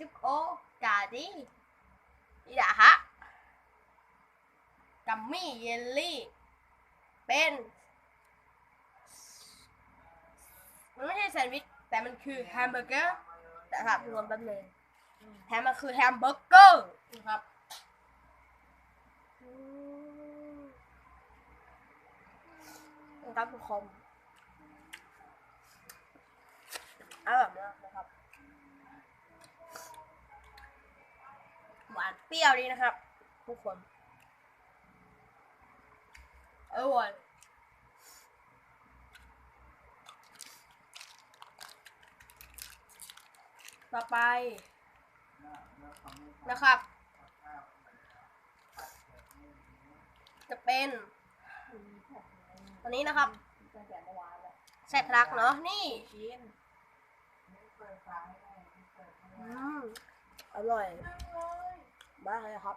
จุกโอกาดีนี่แหละฮะกัมมี่เยลลี่เป็น มันไม่ใช่แซนด์วิช แต่มันคือแฮมเบอร์เกอร์ แต่ครับรวมแป๊บนึงแฮมมันคือแฮมเบอร์เกอร์นะครับอืมนะครับทุกคนอร่อยมากนะครับ หวาน เปรี้ยวดีนะครับ ทุกคนอร่อยต่อไปนะครับ จะเป็นอันนี้นะครับแซ่บรักเนาะนี่อืมอร่อย มากเลยครับ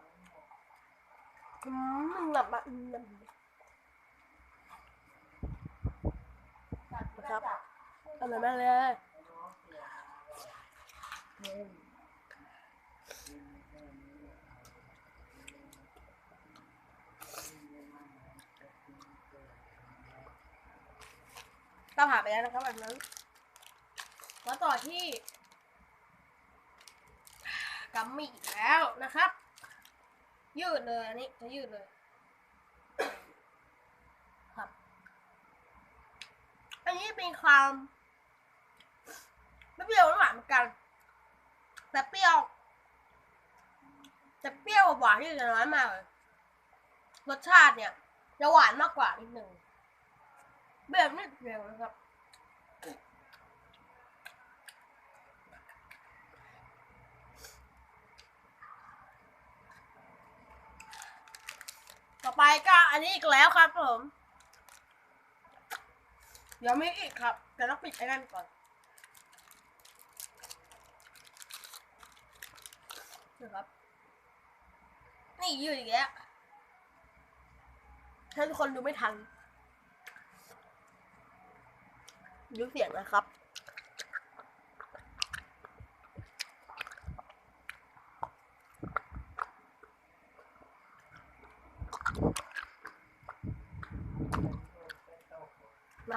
อืมหลับมาอืมนะครับอร่อยมากเลยอืมก็ผ่านไปแล้วนะครับแบบนั้นมาต่อที่ กัมมี่อีกแล้วนะครับ ยืดเลยอันนี้จะยืดเลย ครับ อันนี้เป็นความไม่เปรี้ยวหวานเหมือนกัน แต่เปรี้ยว แต่เปรี้ยวกับหวานที่จะน้อยมากเลยรสชาติเนี่ยจะหวานมากกว่านิดหนึ่งแบบนิดเดียวนะครับ ไปก็อันนี้อีกแล้วครับผม เดี๋ยวไมีอีกครับแต่ต้องปิดไอ้นั่นก่อนนี่ครับนี่ยืดอีกแล้วถ้าทุกคนดูไม่ทันดูเสียงนะครับ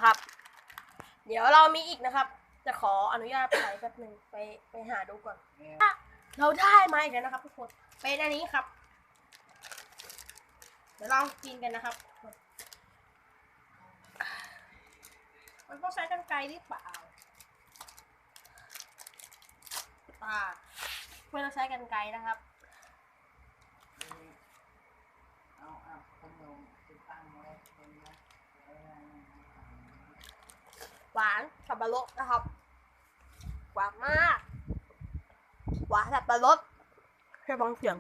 นะครับ เดี๋ยวเรามีอีกนะครับ จะขออนุญาตไปแป๊บหนึ่งไปไปหาดูก่อนเราได้มาอีกแล้วนะครับทุกคนเป็นอันนี้ครับ เดี๋ยวลองกินกันนะครับมันต้องใช้กันไกรหรือเปล่าอ่าไม่ต้องใช้กันไกรนะครับ เอาเอาขนมไปตั้งไว้ตรงนั้น หวานสับปะรดนะครับ หวานมาก หวานสับปะรดแค่ฟังเสียง